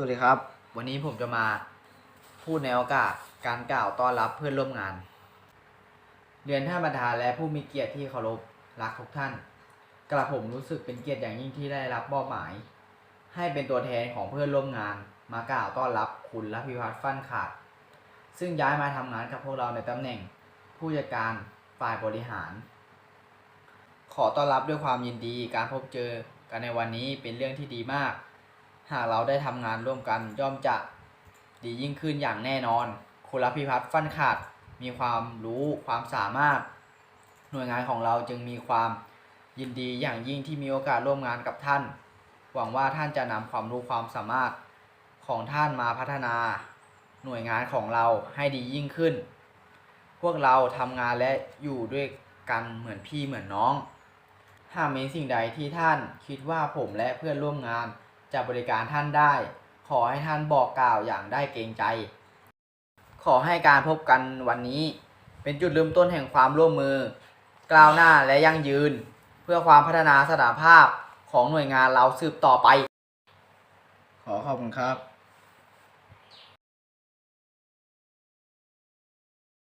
สวัสดีครับ วันนี้ผมจะมาพูดในโอกาสการกล่าวต้อนรับเพื่อนร่วมงาน เรียนท่านประธานและผู้มีเกียรติที่เคารพรักทุกท่าน กระผมรู้สึกเป็นเกียรติอย่างยิ่งที่ได้รับมอบหมาย ให้เป็นตัวแทนของเพื่อนร่วมงาน มากล่าวต้อนรับคุณรพิพัฒน์ฟั่นขาด ซึ่งย้ายมาทำงานกับพวกเราในตำแหน่ง ผู้จัดการฝ่ายบริหาร ขอต้อนรับด้วยความยินดีการพบเจอกันในวันนี้เป็นเรื่องที่ดีมาก หากเราได้ทำงานร่วมกันย่อมจะดียิ่งขึ้นอย่างแน่นอนคุณรพิพัฒน์ฟันขาดมีความรู้ความสามารถ หน่วยงานของเราจึงมีความยินดีอย่างยิ่งที่มีโอกาสร่วมงานกับท่าน หวังว่าท่านจะนำความรู้ความสามารถของท่านมาพัฒนา หน่วยงานของเราให้ดียิ่งขึ้น พวกเราทำงานและอยู่ด้วยกันเหมือนพี่เหมือนน้อง หากมีสิ่งใดที่ท่านคิดว่าผมและเพื่อนร่วมงาน จะบริการท่านได้ ขอให้ท่านบอกกล่าวอย่างได้เกรงใจ ขอให้การพบกันวันนี้ เป็นจุดเริ่มต้นแห่งความร่วมมือ กล่าวหน้าและยั่งยืน เพื่อความพัฒนาสถานภาพของหน่วยงานเราสืบต่อไป ขอขอบคุณครับ